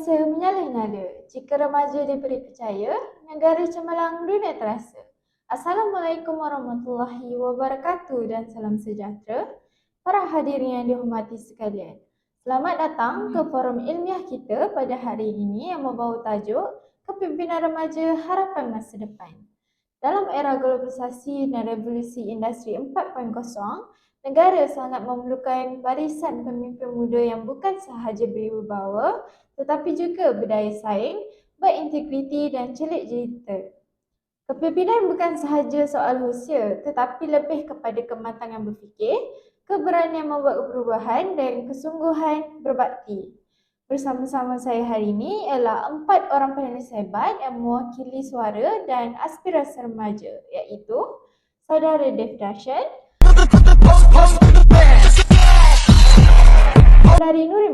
Berjasa menyala-nyala. Jika remaja diberi percaya, negara cemerlang dunia terasa. Assalamualaikum warahmatullahi wabarakatuh dan salam sejahtera. Para hadirin yang dihormati sekalian. Selamat datang ke forum ilmiah kita pada hari ini yang membawa tajuk Kepimpinan Remaja Harapan Masa Depan. Dalam era globalisasi dan revolusi industri 4.0, negara sangat memerlukan barisan pemimpin muda yang bukan sahaja berwibawa tetapi juga berdaya saing, berintegriti dan celik digital. Kepimpinan bukan sahaja soal usia tetapi lebih kepada kematangan berfikir, keberanian membuat perubahan dan kesungguhan berbakti. Bersama-sama saya hari ini ialah empat orang panelis hebat yang mewakili suara dan aspirasi remaja iaitu Saudara Dev Saudari Nurin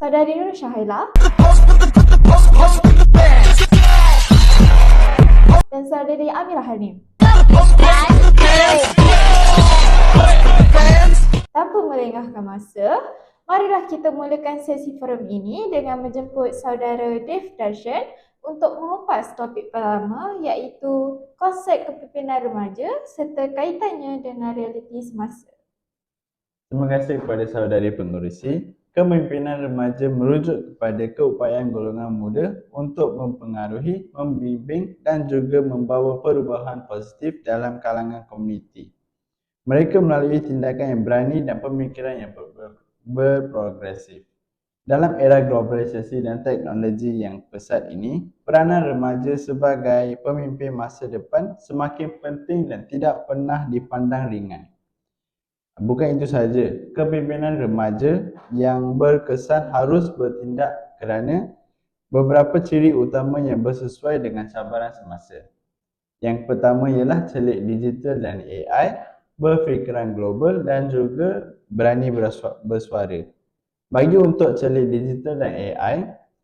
Saudari Nur Syahila dan Saudari Amirah Hanim. Tanpa melengahkan masa, marilah kita mulakan sesi forum ini dengan menjemput saudara Dev Darshan untuk mengupas topik pertama iaitu konsep kepimpinan remaja serta kaitannya dengan realiti semasa. Terima kasih kepada saudari pengurusi. Kepimpinan remaja merujuk kepada keupayaan golongan muda untuk mempengaruhi, membimbing dan juga membawa perubahan positif dalam kalangan komuniti. Mereka melalui tindakan yang berani dan pemikiran yang ber- ber- berprogresif. Dalam era globalisasi dan teknologi yang pesat ini, peranan remaja sebagai pemimpin masa depan semakin penting dan tidak pernah dipandang ringan. Bukan itu sahaja, kepimpinan remaja yang berkesan harus bertindak kerana beberapa ciri utama yang bersesuai dengan cabaran semasa. Yang pertama ialah celik digital dan AI, berfikiran global dan juga berani bersu- bersuara. Bagi untuk celik digital dan AI,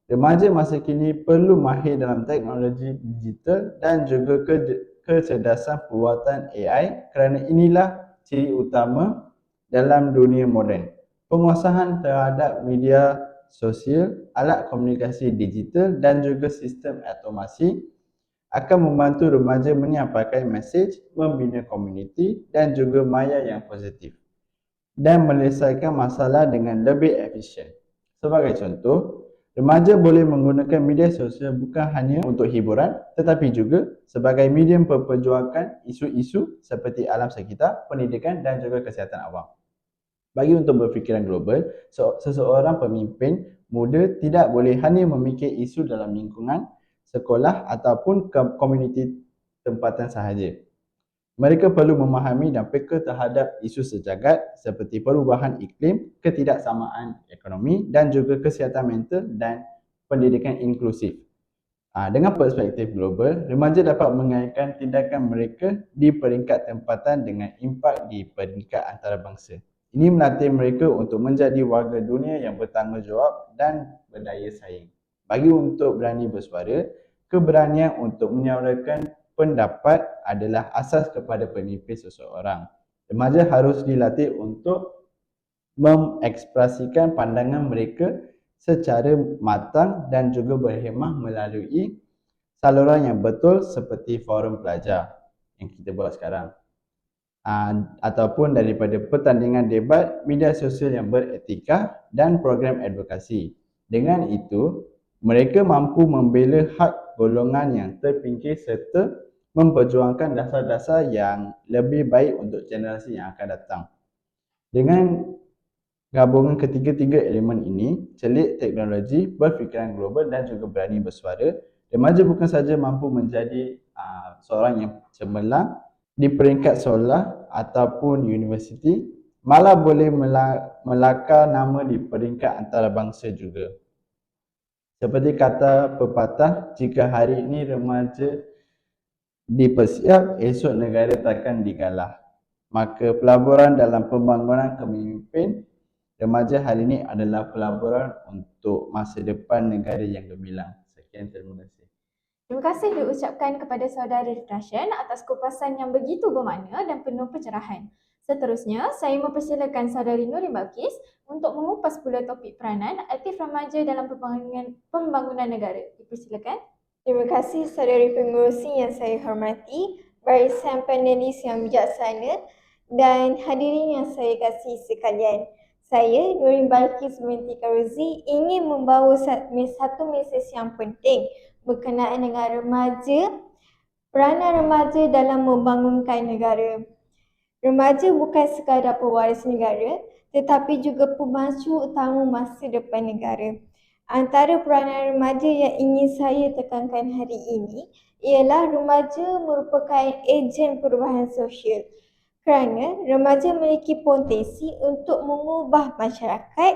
remaja masa kini perlu mahir dalam teknologi digital dan juga ke- kecerdasan perbuatan AI kerana inilah ciri utama dalam dunia moden. Penguasaan terhadap media sosial, alat komunikasi digital dan juga sistem automasi akan membantu remaja menyampaikan mesej, membina komuniti dan juga maya yang positif dan menyelesaikan masalah dengan lebih efisien. Sebagai contoh, remaja boleh menggunakan media sosial bukan hanya untuk hiburan tetapi juga sebagai medium memperjuangkan isu-isu seperti alam sekitar, pendidikan dan juga kesihatan awam. Bagi untuk berfikiran global, seseorang pemimpin muda tidak boleh hanya memikir isu dalam lingkungan sekolah ataupun komuniti tempatan sahaja. Mereka perlu memahami dan peka terhadap isu sejagat seperti perubahan iklim, ketidaksamaan ekonomi dan juga kesihatan mental dan pendidikan inklusif. Ha, dengan perspektif global, remaja dapat mengaitkan tindakan mereka di peringkat tempatan dengan impak di peringkat antarabangsa. Ini melatih mereka untuk menjadi warga dunia yang bertanggungjawab dan berdaya saing. Bagi untuk berani bersuara, keberanian untuk menyuarakan pendapat adalah asas kepada pemimpin seseorang. Remaja harus dilatih untuk mengekspresikan pandangan mereka secara matang dan juga berhemah melalui saluran yang betul seperti forum pelajar yang kita buat sekarang. Uh, ataupun daripada pertandingan debat, media sosial yang beretika dan program advokasi. Dengan itu, mereka mampu membela hak golongan yang terpinggir serta memperjuangkan dasar-dasar yang lebih baik untuk generasi yang akan datang. Dengan gabungan ketiga-tiga elemen ini, celik teknologi, berfikiran global dan juga berani bersuara, remaja bukan saja mampu menjadi uh, seorang yang cemerlang di peringkat sekolah ataupun universiti, malah boleh melakar nama di peringkat antarabangsa juga. Seperti kata pepatah, jika hari ini remaja dipersiap, esok negara takkan digalah. Maka pelaburan dalam pembangunan kepemimpin remaja hari ini adalah pelaburan untuk masa depan negara yang gemilang. Sekian terima kasih. Terima kasih diucapkan kepada saudara Dashan atas kupasan yang begitu bermakna dan penuh pencerahan. Seterusnya, saya mempersilakan saudari Nuri Balkis untuk mengupas pula topik peranan aktif remaja dalam pembangunan, pembangunan negara. Dipersilakan. Terima kasih saudari pengurusi yang saya hormati, barisan panelis yang bijaksana dan hadirin yang saya kasih sekalian. Saya Nurin Balkis binti Karuzi ingin membawa satu mesej yang penting berkenaan dengan remaja, peranan remaja dalam membangunkan negara. Remaja bukan sekadar pewaris negara tetapi juga pemacu utama masa depan negara. Antara peranan remaja yang ingin saya tekankan hari ini ialah remaja merupakan ejen perubahan sosial kerana remaja memiliki potensi untuk mengubah masyarakat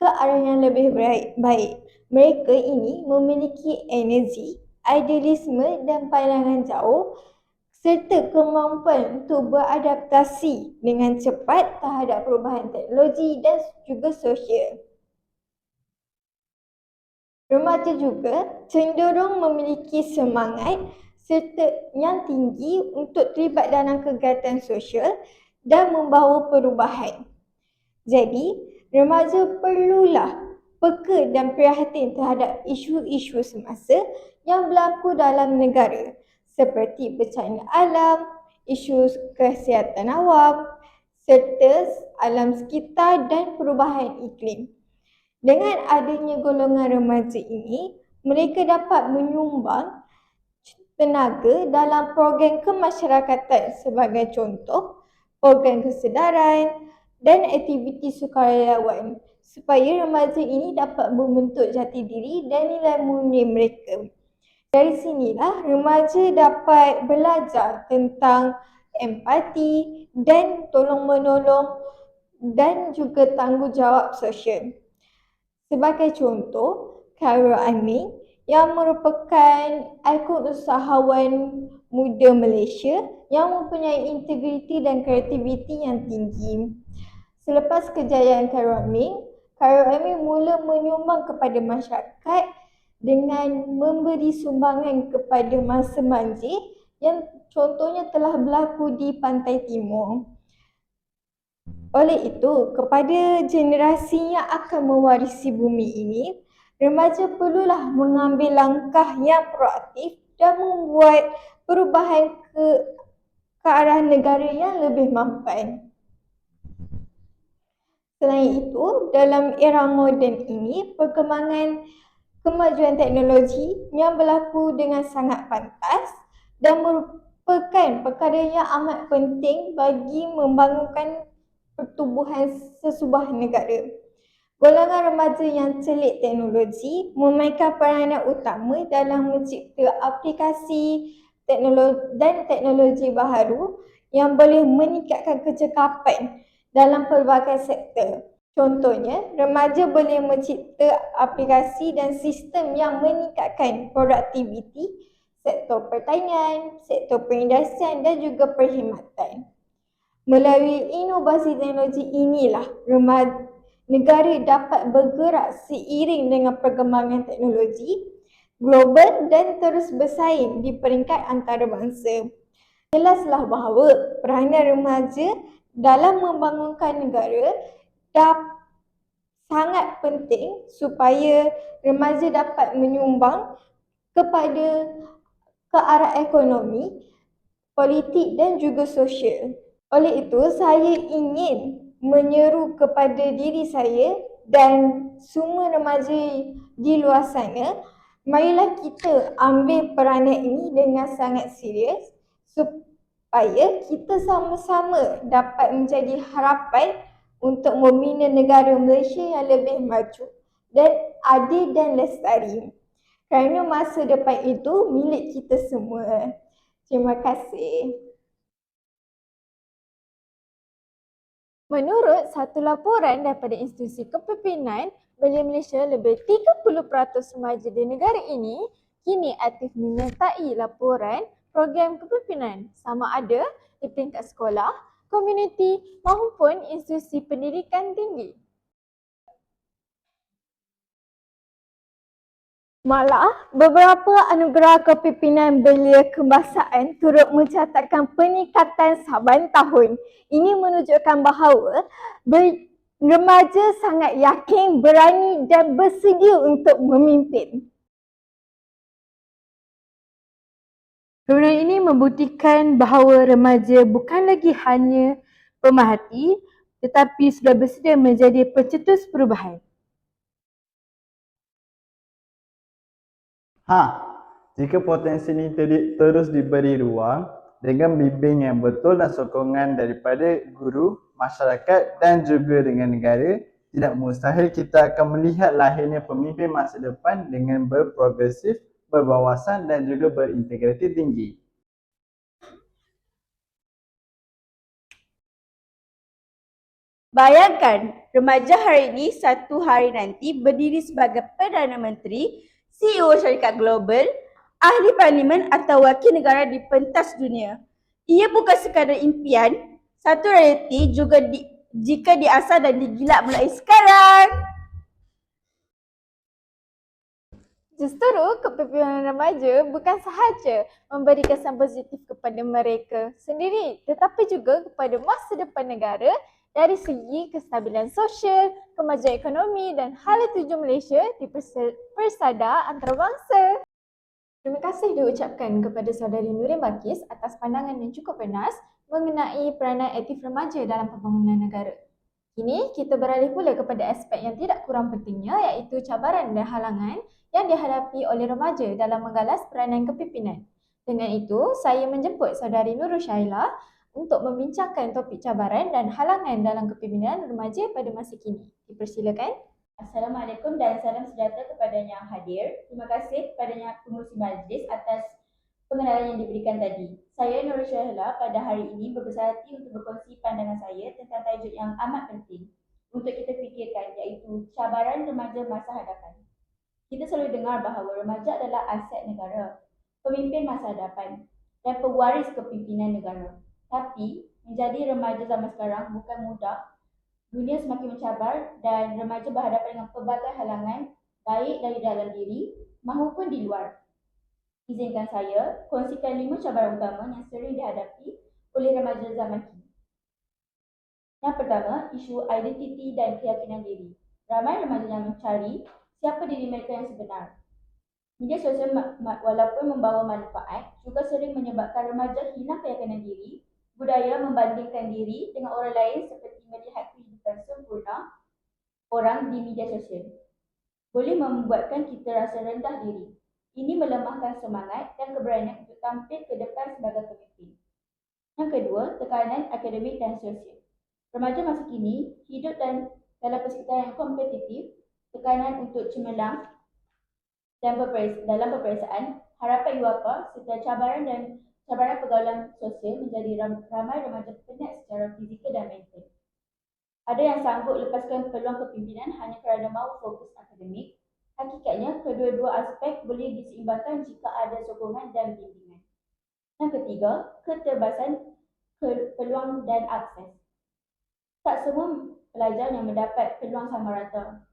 ke arah yang lebih baik. Mereka ini memiliki energi, idealisme dan pandangan jauh serta kemampuan untuk beradaptasi dengan cepat terhadap perubahan teknologi dan juga sosial. Remaja juga cenderung memiliki semangat serta yang tinggi untuk terlibat dalam kegiatan sosial dan membawa perubahan. Jadi, remaja perlulah peka dan prihatin terhadap isu-isu semasa yang berlaku dalam negara seperti bencana alam, isu kesihatan awam serta alam sekitar dan perubahan iklim. Dengan adanya golongan remaja ini, mereka dapat menyumbang tenaga dalam program kemasyarakatan sebagai contoh program kesedaran dan aktiviti sukarelawan supaya remaja ini dapat membentuk jati diri dan nilai murni mereka. Dari sinilah remaja dapat belajar tentang empati dan tolong menolong dan juga tanggungjawab sosial. Sebagai contoh, Khairul Amin yang merupakan ikon usahawan muda Malaysia yang mempunyai integriti dan kreativiti yang tinggi. Selepas kejayaan Khairul Amin, Khairul Amin mula menyumbang kepada masyarakat dengan memberi sumbangan kepada masa manjir yang contohnya telah berlaku di pantai timur. Oleh itu, kepada generasi yang akan mewarisi bumi ini, remaja perlulah mengambil langkah yang proaktif dan membuat perubahan ke, ke arah negara yang lebih mampan. Selain itu, dalam era moden ini, perkembangan kemajuan teknologi yang berlaku dengan sangat pantas dan merupakan perkara yang amat penting bagi membangunkan pertubuhan sesebuah negara. Golongan remaja yang celik teknologi memainkan peranan utama dalam mencipta aplikasi teknologi dan teknologi baharu yang boleh meningkatkan kecekapan dalam pelbagai sektor. Contohnya, remaja boleh mencipta aplikasi dan sistem yang meningkatkan produktiviti sektor pertanian, sektor perindustrian dan juga perkhidmatan. Melalui inovasi teknologi inilah remaja negara dapat bergerak seiring dengan perkembangan teknologi global dan terus bersaing di peringkat antarabangsa. Jelaslah bahawa peranan remaja dalam membangunkan negara dah sangat penting supaya remaja dapat menyumbang kepada ke arah ekonomi, politik dan juga sosial. Oleh itu, saya ingin menyeru kepada diri saya dan semua remaja di luar sana, marilah kita ambil peranan ini dengan sangat serius supaya kita sama-sama dapat menjadi harapan untuk membina negara Malaysia yang lebih maju dan adil dan lestari. Kerana masa depan itu milik kita semua. Terima kasih. Menurut satu laporan daripada institusi kepimpinan, Belia Malaysia lebih 30% remaja di negara ini kini aktif menyertai laporan program kepimpinan sama ada di tingkat sekolah, komuniti maupun institusi pendidikan tinggi. Malah, beberapa anugerah kepimpinan belia kebangsaan turut mencatatkan peningkatan saban tahun. Ini menunjukkan bahawa remaja sangat yakin, berani dan bersedia untuk memimpin. Fenomena ini membuktikan bahawa remaja bukan lagi hanya pemerhati tetapi sudah bersedia menjadi pencetus perubahan. Ha, jika potensi ini ter- terus diberi ruang dengan bimbing yang betul dan sokongan daripada guru, masyarakat dan juga dengan negara, tidak mustahil kita akan melihat lahirnya pemimpin masa depan dengan berprogresif, berwawasan dan juga berintegriti tinggi. Bayangkan, remaja hari ini satu hari nanti berdiri sebagai Perdana Menteri, CEO syarikat global, ahli parlimen atau wakil negara di pentas dunia. Ia bukan sekadar impian, satu realiti juga di, jika diasah dan digilak mulai sekarang. Justru kepimpinan remaja bukan sahaja memberi kesan positif kepada mereka sendiri tetapi juga kepada masa depan negara dari segi kestabilan sosial, kemajuan ekonomi dan hala tuju Malaysia di persada antarabangsa. Terima kasih diucapkan kepada saudari Nurin Bakis atas pandangan yang cukup bernas mengenai peranan aktif remaja dalam pembangunan negara. Kini kita beralih pula kepada aspek yang tidak kurang pentingnya iaitu cabaran dan halangan yang dihadapi oleh remaja dalam menggalas peranan kepimpinan. Dengan itu, saya menjemput saudari Nurul Syaila untuk membincangkan topik cabaran dan halangan dalam kepimpinan remaja pada masa kini. Dipersilakan. Assalamualaikum dan salam sejahtera kepada yang hadir. Terima kasih kepada yang pengurusi majlis atas pengenalan yang diberikan tadi. Saya Nurul Syahla pada hari ini berbesar hati untuk berkongsi pandangan saya tentang tajuk yang amat penting untuk kita fikirkan iaitu cabaran remaja masa hadapan. Kita selalu dengar bahawa remaja adalah aset negara, pemimpin masa hadapan dan pewaris kepimpinan negara. Tapi menjadi remaja zaman sekarang bukan mudah dunia semakin mencabar dan remaja berhadapan dengan pelbagai halangan baik dari dalam diri maupun di luar. Izinkan saya kongsikan lima cabaran utama yang sering dihadapi oleh remaja zaman kini. Yang pertama, isu identiti dan keyakinan diri. Ramai remaja yang mencari siapa diri mereka yang sebenar. Media sosial walaupun membawa manfaat juga sering menyebabkan remaja hilang keyakinan diri budaya membandingkan diri dengan orang lain seperti melihat kehidupan sempurna orang di media sosial. Boleh membuatkan kita rasa rendah diri. Ini melemahkan semangat dan keberanian untuk tampil ke depan sebagai pemimpin. Yang kedua, tekanan akademik dan sosial. Remaja masa kini hidup dan dalam persekitaran yang kompetitif, tekanan untuk cemerlang dan berperis- dalam peperiksaan, harapan UAPA serta cabaran dan cabaran pergaulan sosial menjadi ram- ramai remaja penat secara fizikal dan mental. Ada yang sanggup lepaskan peluang kepimpinan hanya kerana mahu fokus akademik. Hakikatnya, kedua-dua aspek boleh diseimbangkan jika ada sokongan dan bimbingan. Yang ketiga, keterbasan ke- peluang dan akses. Tak semua pelajar yang mendapat peluang sama rata.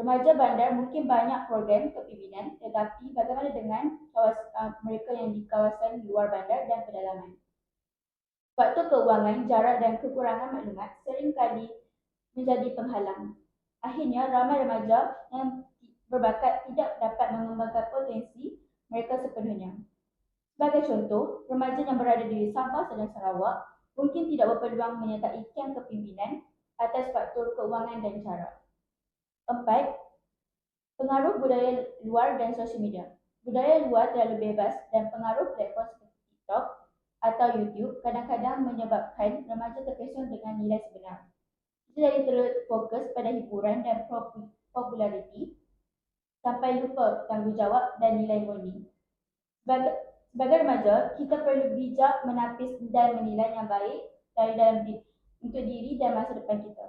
Remaja bandar mungkin banyak program kepimpinan tetapi bagaimana dengan kawas, uh, mereka yang di kawasan luar bandar dan pedalaman? Faktor keuangan, jarak dan kekurangan maklumat seringkali menjadi penghalang. Akhirnya, ramai remaja yang berbakat tidak dapat mengembangkan potensi mereka sepenuhnya. Sebagai contoh, remaja yang berada di Sabah dan Sarawak mungkin tidak berpeluang menyertai kem kepimpinan atas faktor keuangan dan jarak. Empat, pengaruh budaya luar dan sosial media. Budaya luar terlalu bebas dan pengaruh platform seperti TikTok atau YouTube kadang-kadang menyebabkan remaja terkesan dengan nilai sebenar. Jadi terlalu fokus pada hiburan dan pop- populariti sampai lupa tanggungjawab dan nilai murni. Sebagai remaja, kita perlu bijak menapis dan menilai yang baik dari dalam diri, untuk diri dan masa depan kita.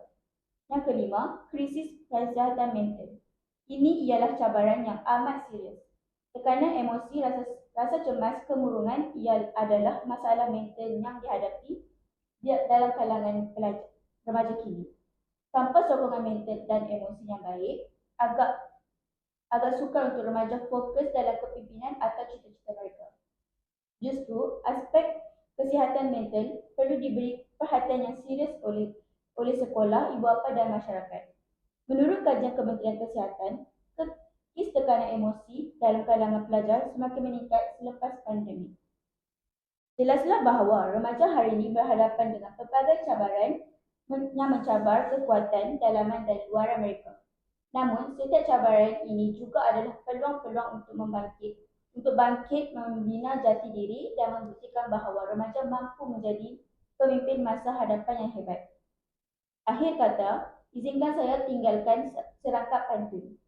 Yang kelima, krisis kesihatan mental. Ini ialah cabaran yang amat serius. Tekanan emosi, rasa, rasa cemas, kemurungan ia adalah masalah mental yang dihadapi dalam kalangan pelajar remaja kini. Tanpa sokongan mental dan emosi yang baik, agak agak sukar untuk remaja fokus dalam kepimpinan atau cita-cita mereka. Justru, aspek kesihatan mental perlu diberi perhatian yang serius oleh oleh sekolah, ibu bapa dan masyarakat. Menurut kajian Kementerian Kesihatan, kes tekanan emosi dalam kalangan pelajar semakin meningkat selepas pandemik. Jelaslah bahawa remaja hari ini berhadapan dengan pelbagai cabaran yang mencabar kekuatan dalaman dan luaran mereka. Namun, setiap cabaran ini juga adalah peluang-peluang untuk membangkit, untuk bangkit membina jati diri dan membuktikan bahawa remaja mampu menjadi pemimpin masa hadapan yang hebat. Akhir kata, izinkan saya tinggalkan serangkap pantun.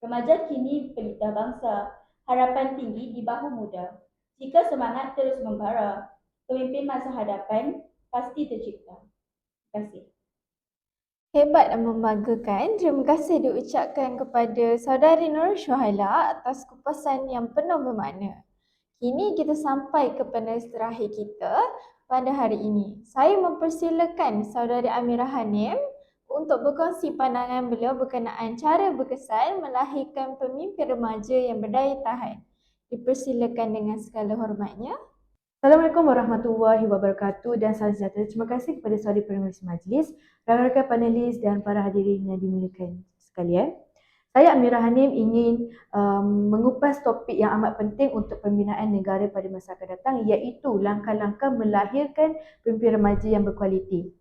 Remaja kini pelita bangsa, harapan tinggi di bahu muda. Jika semangat terus membara, pemimpin masa hadapan pasti tercipta. Terima kasih. Hebat dan membanggakan. Terima kasih diucapkan kepada saudari Nur Syuhaila atas kupasan yang penuh bermakna. Kini kita sampai ke penulis terakhir kita pada hari ini. Saya mempersilakan saudari Amirah Hanim untuk berkongsi pandangan beliau berkenaan cara berkesan melahirkan pemimpin remaja yang berdaya tahan. Dipersilakan dengan segala hormatnya. Assalamualaikum warahmatullahi wabarakatuh dan salam sejahtera. Terima kasih kepada saudari penulis majlis, rakan-rakan panelis dan para hadirin yang dimuliakan sekalian. Saya Amirah Hanim ingin um, mengupas topik yang amat penting untuk pembinaan negara pada masa akan datang iaitu langkah-langkah melahirkan pemimpin remaja yang berkualiti.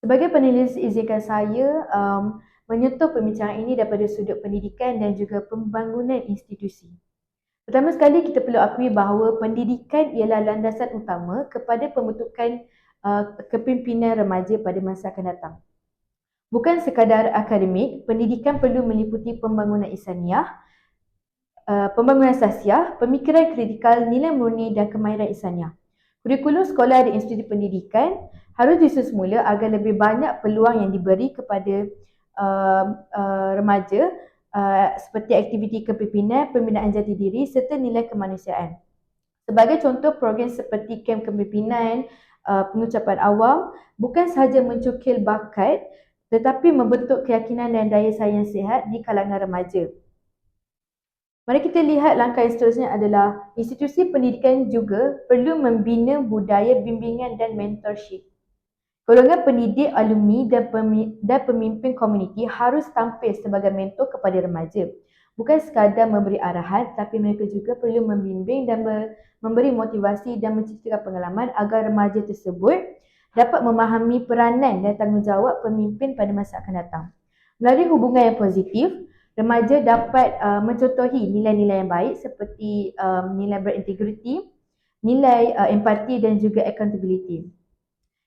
Sebagai penulis, izinkan saya um, menyentuh pembincangan ini daripada sudut pendidikan dan juga pembangunan institusi. Pertama sekali kita perlu akui bahawa pendidikan ialah landasan utama kepada pembentukan uh, kepimpinan remaja pada masa akan datang. Bukan sekadar akademik, pendidikan perlu meliputi pembangunan insaniah, uh, pembangunan sasiah, pemikiran kritikal, nilai murni dan kemahiran insaniah. Kurikulum sekolah dan institusi pendidikan harus disusun semula agar lebih banyak peluang yang diberi kepada uh, uh, remaja uh, seperti aktiviti kepimpinan, pembinaan jati diri serta nilai kemanusiaan. Sebagai contoh program seperti kem kepimpinan, uh, pengucapan awam bukan sahaja mencukil bakat tetapi membentuk keyakinan dan daya saing yang sihat di kalangan remaja. Mari kita lihat langkah yang seterusnya adalah institusi pendidikan juga perlu membina budaya bimbingan dan mentorship. Golongan pendidik, alumni dan, pemi- dan pemimpin komuniti harus tampil sebagai mentor kepada remaja. Bukan sekadar memberi arahan, tapi mereka juga perlu membimbing dan memberi motivasi dan menceritakan pengalaman agar remaja tersebut dapat memahami peranan dan tanggungjawab pemimpin pada masa akan datang. Melalui hubungan yang positif, remaja dapat uh, mencontohi nilai-nilai yang baik seperti um, nilai berintegriti, nilai uh, empati dan juga accountability.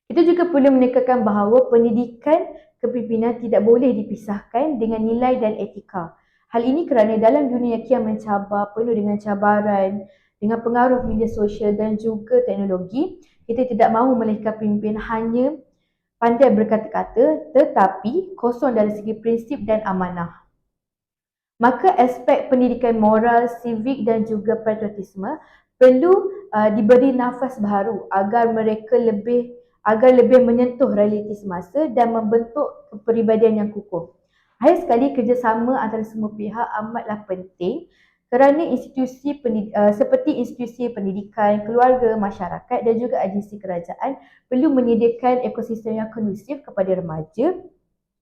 Kita juga perlu menekankan bahawa pendidikan kepimpinan tidak boleh dipisahkan dengan nilai dan etika. Hal ini kerana dalam dunia kian mencabar, penuh dengan cabaran, dengan pengaruh media sosial dan juga teknologi, kita tidak mahu melahirkan pemimpin hanya pandai berkata-kata tetapi kosong dari segi prinsip dan amanah. Maka aspek pendidikan moral, civic dan juga patriotisme perlu uh, diberi nafas baru agar mereka lebih agar lebih menyentuh realiti semasa dan membentuk kepribadian yang kukuh. Akhir sekali, kerjasama antara semua pihak amatlah penting kerana institusi pendid- uh, seperti institusi pendidikan, keluarga, masyarakat dan juga agensi kerajaan perlu menyediakan ekosistem yang kondusif kepada remaja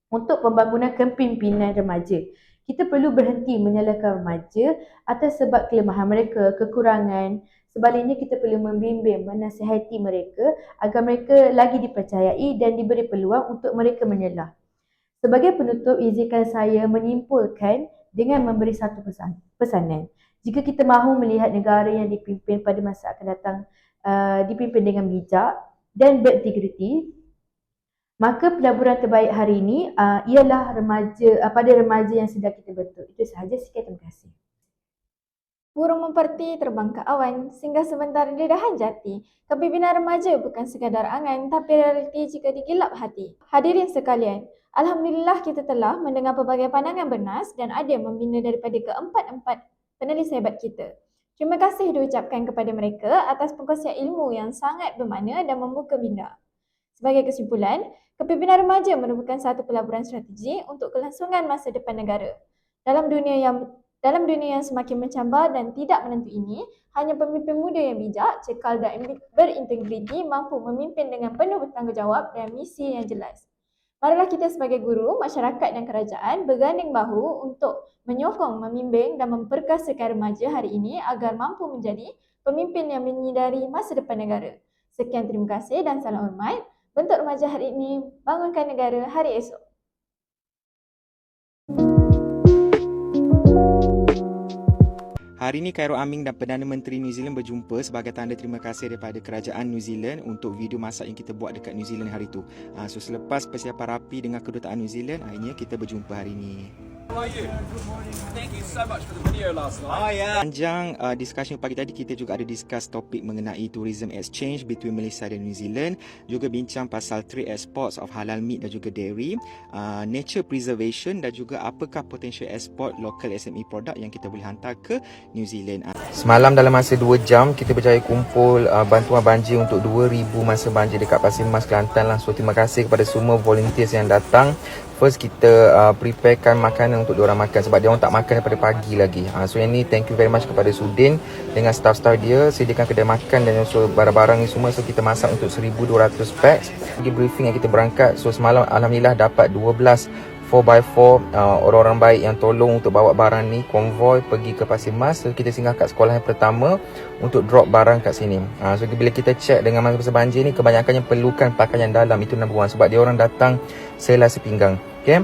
untuk pembangunan kepimpinan remaja. Kita perlu berhenti menyalahkan remaja atas sebab kelemahan mereka, kekurangan, Sebaliknya kita perlu membimbing, menasihati mereka agar mereka lagi dipercayai dan diberi peluang untuk mereka menyelah. Sebagai penutup, izinkan saya menyimpulkan dengan memberi satu pesan, pesanan. Jika kita mahu melihat negara yang dipimpin pada masa akan datang uh, dipimpin dengan bijak dan berintegriti, maka pelaburan terbaik hari ini uh, ialah remaja uh, pada remaja yang sedang kita bentuk. Itu sahaja. Sekian terima kasih. Burung memperti terbang ke awan, singgah sebentar di dahan jati. Kepimpinan remaja bukan sekadar angan, tapi realiti jika digilap hati. Hadirin sekalian, Alhamdulillah kita telah mendengar pelbagai pandangan bernas dan adil membina daripada keempat-empat penulis hebat kita. Terima kasih diucapkan kepada mereka atas pengkongsian ilmu yang sangat bermakna dan membuka minda. Sebagai kesimpulan, kepimpinan remaja merupakan satu pelaburan strategi untuk kelangsungan masa depan negara. Dalam dunia yang dalam dunia yang semakin mencabar dan tidak menentu ini, hanya pemimpin muda yang bijak, cekal dan berintegriti mampu memimpin dengan penuh bertanggungjawab dan misi yang jelas. Marilah kita sebagai guru, masyarakat dan kerajaan berganding bahu untuk menyokong, membimbing dan memperkasakan remaja hari ini agar mampu menjadi pemimpin yang menyidari masa depan negara. Sekian terima kasih dan salam hormat. Bentuk remaja hari ini, bangunkan negara hari esok. Hari ini Khairul Aming dan Perdana Menteri New Zealand berjumpa sebagai tanda terima kasih daripada kerajaan New Zealand untuk video masak yang kita buat dekat New Zealand hari itu. Ha, so selepas persiapan rapi dengan kedutaan New Zealand, akhirnya kita berjumpa hari ini. How are you? Thank you so much for the video last night. Oh yeah. Panjang uh, discussion pagi tadi kita juga ada discuss topik mengenai tourism exchange between Malaysia dan New Zealand, juga bincang pasal trade exports of halal meat dan juga dairy, uh, nature preservation dan juga apakah potential export local SME product yang kita boleh hantar ke New Zealand. Semalam dalam masa 2 jam kita berjaya kumpul uh, bantuan banjir untuk 2000 masa banjir dekat Pasir Mas Kelantan lah. So terima kasih kepada semua volunteers yang datang. First kita uh, preparekan makanan untuk diorang makan sebab dia orang tak makan daripada pagi lagi. Uh, so yang ni thank you very much kepada Sudin dengan staff-staff dia sediakan kedai makan dan also barang-barang ni semua so kita masak untuk 1200 packs. Pergi briefing yang kita berangkat. So semalam alhamdulillah dapat 12 4x4 uh, orang-orang baik yang tolong untuk bawa barang ni konvoy pergi ke Pasir Mas so kita singgah kat sekolah yang pertama untuk drop barang kat sini. Uh, so bila kita check dengan masa banjir ni kebanyakannya perlukan pakaian dalam itu number one sebab dia orang datang selai sepinggang okay?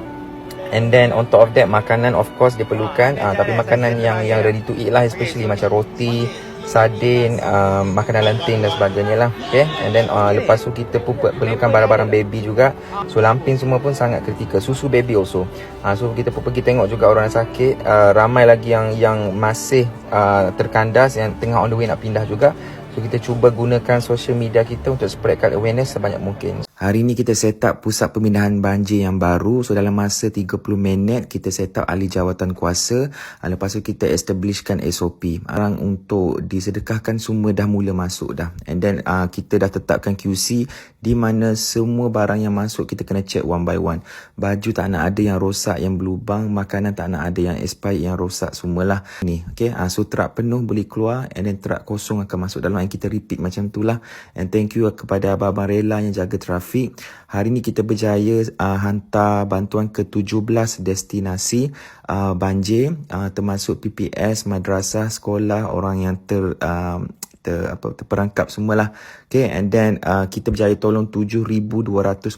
And then on top of that makanan of course dia perlukan uh, tapi makanan yang yang ready to eat lah especially macam roti, sardin, uh, makanan lenting dan sebagainya lah. Okay. And then uh, lepas tu kita pun perlukan barang-barang baby juga. So lampin semua pun sangat kritikal. Susu baby also. Uh, so kita pun pergi tengok juga orang yang sakit. Uh, ramai lagi yang yang masih uh, terkandas yang tengah on the way nak pindah juga. So kita cuba gunakan social media kita untuk spreadkan awareness sebanyak mungkin. Hari ini kita set up pusat pemindahan banjir yang baru. So dalam masa 30 minit kita set up ahli jawatan kuasa. Ah, Lepas tu kita establishkan SOP. Barang untuk disedekahkan semua dah mula masuk dah. And then uh, kita dah tetapkan QC di mana semua barang yang masuk kita kena check one by one. Baju tak nak ada yang rosak, yang berlubang. Makanan tak nak ada yang expired, yang rosak semualah. Ni, okay. Uh, so truck penuh boleh keluar and then truck kosong akan masuk dalam and kita repeat macam tu lah. And thank you kepada abang-abang rela yang jaga trafik. Hari ni kita berjaya uh, hantar bantuan ke 17 destinasi uh, banjir uh, termasuk PPS, madrasah, sekolah, orang yang ter uh, ter, apa, terperangkap semualah. Okay, and then uh, kita berjaya tolong 7,200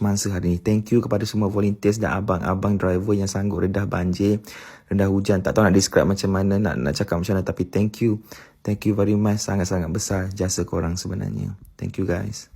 mangsa hari ni. Thank you kepada semua volunteers dan abang-abang driver yang sanggup redah banjir, redah hujan. Tak tahu nak describe macam mana, nak, nak cakap macam mana tapi thank you. Thank you very much. Sangat-sangat besar jasa korang sebenarnya. Thank you guys.